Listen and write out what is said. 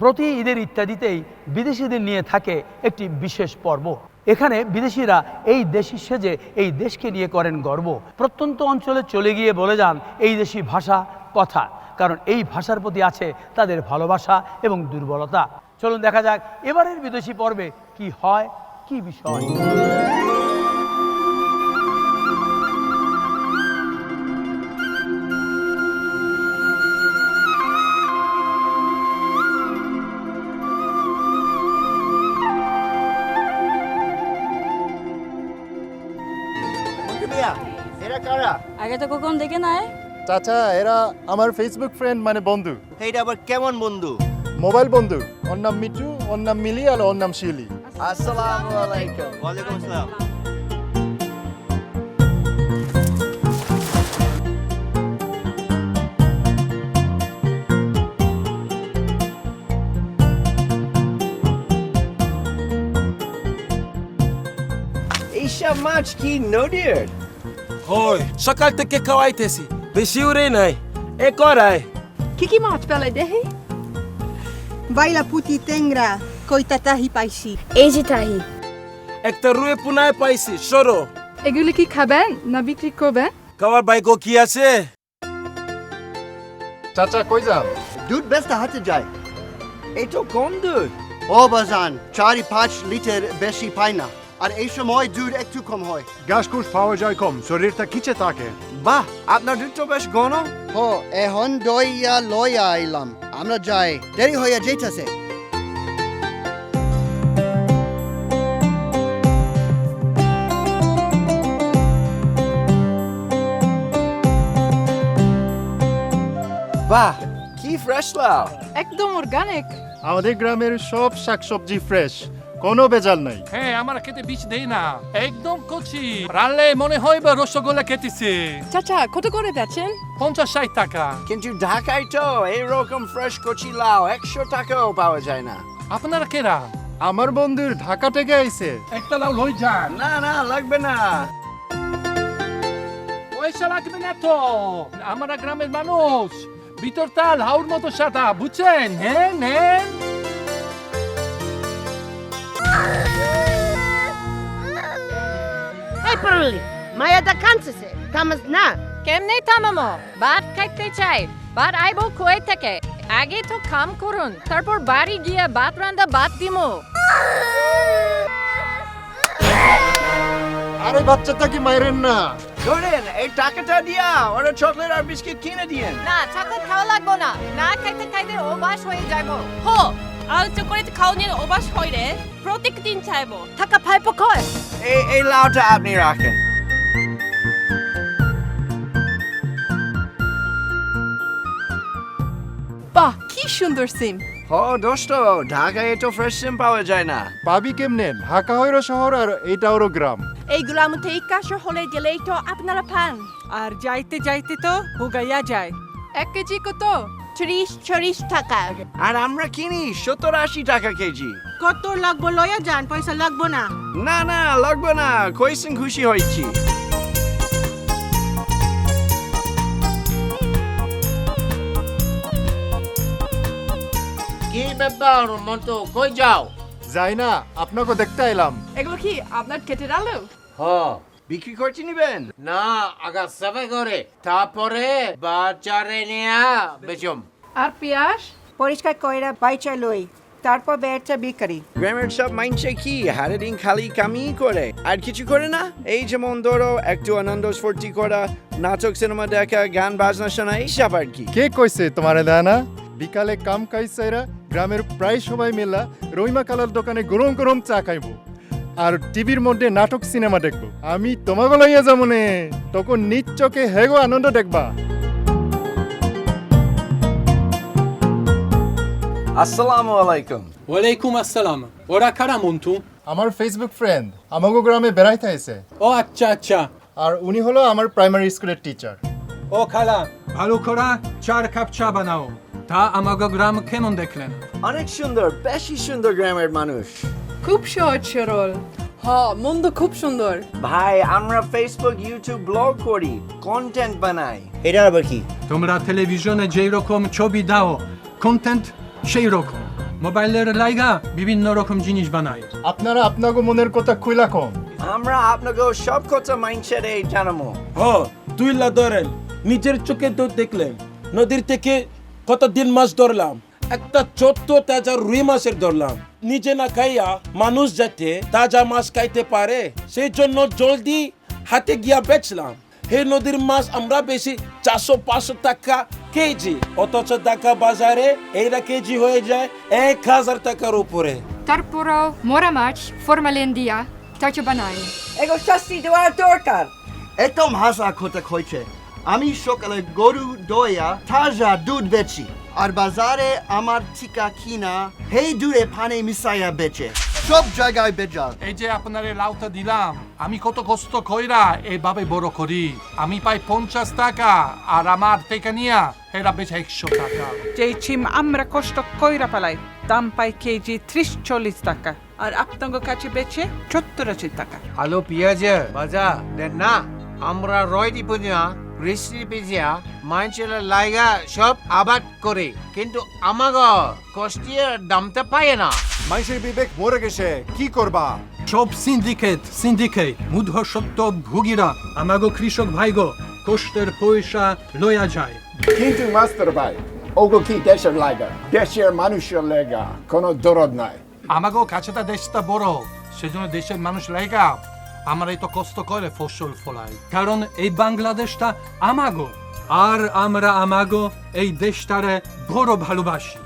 প্রতি ঈদের ইত্যাদিতেই বিদেশিদের নিয়ে থাকে একটি বিশেষ পর্ব। এখানে বিদেশিরা এই দেশি সেজে এই দেশকে নিয়ে করেন গর্ব। প্রত্যন্ত অঞ্চলে চলে গিয়ে বলে যান, এই দেশি ভাষা কথা। কারণ এই ভাষার প্রতি আছে তাদের ভালোবাসা এবং দুর্বলতা। চলুন দেখা যাক, এবারের বিদেশি পর্বে কি হয়, কি বিষয়? মিয়া এরা কারা? আগে তো কখন দেখে নাই? চাচা এরা আমার ফেসবুক ফ্রেন্ড মানে বন্ধু। এইটা আবার কেমন বন্ধু? মোবাইল বন্ধু। ওর নাম মিটু ওর নাম মিলি আর ওর নাম শিউলি আসসালামু আলাইকুম। ওয়ালাইকুম আসসালাম। এইসব মাছ কি? হয়। সকাল থেকে খাওয়াইতেছি। বেশি উড়ে নাই। এ করায়। কি কি মাছ পেলে দেহি? Baila puti tengra, koita tahi paisi. এই যে তাহি। একটা রুয়ে পুনায় পাইছি সরো। এগুলি কি খাবেন না বিক্রি করবেন? খাওয়ার বাইক কি আছে? চাচা কই যাও দুধ বেচতে হাতে যায়। এই তো কম দুধ ও বাজান চারি পাঁচ লিটার বেশি পাই না। আর এই সময় দুধ একটু কম হয়। ঘাসঘুষ পাওয়া যায় কম শরীরটা কিচে থাকে। বাহ আপনার দুধ তো বেশ ঘন। হ এখন দইয়া লইয়া আইলাম। আমরা যাই দেরি হয়ে যেতেছে বাহ কি ফ্রেশ লাউ একদম অর্গানিক আমাদের গ্রামের সব শাকসবজি ফ্রেশ কোনো বেজাল নাই। হ্যাঁ আমার খেতে বিষ দেই না। একদম কচি। রানলে মনে হয় বা রসগোল্লা খেতেছে। চাচা কত করে বেচেন পঞ্চাশ ষাট টাকা। কিন্তু ঢাকায় তো এইরকম ফ্রেশ কচি লাউ একশো টাকাও পাওয়া যায় না। আপনারা কেরা? আমার বন্ধুর ঢাকা থেকে আইছে। একটা লাউ লই যান। না না লাগবে না। পয়সা লাগবে না তো। আমরা গ্রামের মানুষ। ভিতরটা লাউর মতো সাদা বুঝছেন? হ্যাঁ নেন। এই পড়লি মায়াটা কাঁদছে থামাস না কেমনে থামামো ভাত খাইতে চাই ভাত আইবো খুয়াই থেকে আগে তো কাম করুন তারপর বাড়ি গিয়ে ভাত রান্দা ভাত দিমো আরে বাচ্চাটা কি মাইরেন না ধরেন এই টাকাটা দিয়া ওরা চকলেট আর বিস্কিট কিনে দিয়েন না চকলেট খাওয়া লাগবো না না খাইতে খাইতে অভ্যাস হয়ে যাব হো আর চকলেট খাওয়ানোর অভ্যাস হয় রে। প্রত্যেক দিন চাইব। থাকা ফাইপো কয় এই এই লাউটা আপনি রাখেন। বাহ কি সুন্দর সিম। হ দোস্ত ঢাকায় তো ফ্রেশ সিম পাওয়া যায় না। পাবি কেমনে? ঢাকা হইরো শহর আর এইটা ওরও গ্রাম। এইগুলো আমি তেইকা শহরে গেলেই তো আপনারা পান। আর যাইতে যাইতে তো হুগাইয়া যায়। এক কেজি কত? ত্রিশ চল্লিশ টাকা। আর আমরা কিনি সত্তর আশি টাকা কেজি। কত লাগবো লয়া যান পয়সা লাগবো না। না না লাগবে না কইসেন খুশি হয়েছি কি ব্যাপার মতো কই যাও? যাই না আপনাকে দেখতে এলাম। এগুলো কি আপনার কেটে আলু? হ বিক্রি করতে নিবেন? না আগা সবে করে। তারপরে বাজারে নিয়া বেচম। আর পেঁয়াজ পরিষ্কার কইরা বাইচা লই তারপর বেচা বিক্রি। গ্রামের সব মাইন্ডসে কি? হারে দিন খালি কামি করে। আর কিছু করে না? এই যেমন ধরো একটু আনন্দ ফুর্তি করা নাটক সিনেমা দেখা গান বাজনা শোনা এইসব আর কি? কে কইছে তোমারে দেয় না বিকালে কাম কাইসাইরা গ্রামের প্রায় সবাই মেলা রইমা কালার দোকানে গরম গরম চা খাইবো। আর টিভির মধ্যে নাটক সিনেমা দেখব। আমি তোমাকে লইয়া যাব নে তখন নিজ চোখে হেগো আনন্দ দেখবা। আসসালামু আলাইকুম। ওয়ালাইকুম আসসালাম। ওরা কারা মন্টু? আমার ফেসবুক ফ্রেন্ড আমাগো গ্রামে বেড়াইতে আইছে। ও আচ্ছা আচ্ছা। আর উনি হলো আমার প্রাইমারি স্কুলের টিচার ও খালা ভালো করা চার কাপ চা বানাও। তা আমাকে গ্রাম কেমন দেখলেন? অনেক সুন্দর বেশি সুন্দর গ্রামের মানুষ। খুব সহজ সরল। হ মন্দ খুব সুন্দর। ভাই আমরা ফেসবুক ইউটিউব ব্লগ করি কন্টেন্ট বানাই। এটা আবার কি? তোমরা টেলিভিশনে যেই রকম ছবি দাও কন্টেন্ট সেই রকম মোবাইলের লাইগা বিভিন্ন রকম জিনিস বানায়। আপনারা আপনাকে মনের কথা খুইলা কম। আমরা আপনাকে সব কথা মাইন্ডসেট জানাব হ তুই লা ধরেন নিজের চোখে তো দেখলেন নদীর থেকে কত দিন মাছ ধরলাম? একটা চোদ্দ তাজা রুই মাছের ধরলাম। নিজে না খাইয়া মানুষ যাতে তাজা মাছ খাইতে পারে। সেই জন্য জলদি হাতে গিয়া বেচলাম। হে নদীর মাছ আমরা বেশি চারশো পাঁচশো টাকা কেজি। অথচ টাকা বাজারে এইটা কেজি হয়ে যায় এক হাজার টাকার উপরে। তারপরও মরা মাছ ফরমালিন দিয়া তাকে বানায়। এগো শাস্তি দেওয়ার দরকার। একদম হাসা কথা কইছে আমি সকালে গরু দইয়া তাজা দুধ বেচি। আর বাজারে আমার ঠিকা কিনা হেই দূরে পানি মিশাইয়া বেচে। সব জায়গায় বেজাল। এই যে আপনার লাউটা দিলাম আমি কত কষ্ট কইরা এইভাবে বড় করি। আমি পাই পঞ্চাশ টাকা আর আমার থেকে নিয়া এরা বেশ একশো টাকা। যেই চিম আমরা কষ্ট কইরা পালাই দাম পাই কেজি ত্রিশ চল্লিশ টাকা। আর আপনাদের কাছে বেচে সত্তর আশি টাকা। আলু পেঁয়াজ বাজা দেন না আমরা রয়টি পুজা বৃষ্টি পিজিয়া মানুষের লাইগা সব আবাদ করে। কিন্তু আমাগ কষ্টিয়ে দামটা পায় না। মানুষের বিবেক মরে গেছে কি করবা? সব সিন্ডিকেট সিন্ডিকেট মূর্ধ সত্য ভুগিরা আমাগো কৃষক ভাইগো কষ্টের পয়সা লইয়া যায়। কিন্তু মাস্টার ভাই ওগো কি দেশের লাগা দেশের মানুষের লেগা কোনো দরদ নাই। আমাগো কাছেটা দেশটা বড় সেজন্য দেশের মানুষ লাইগা। আমরা এই তো কষ্ট করে ফসল ফলাই কারণ এই বাংলাদেশটা আমাগো আর আমরা আমাগো এই দেশটারে বড় ভালোবাসি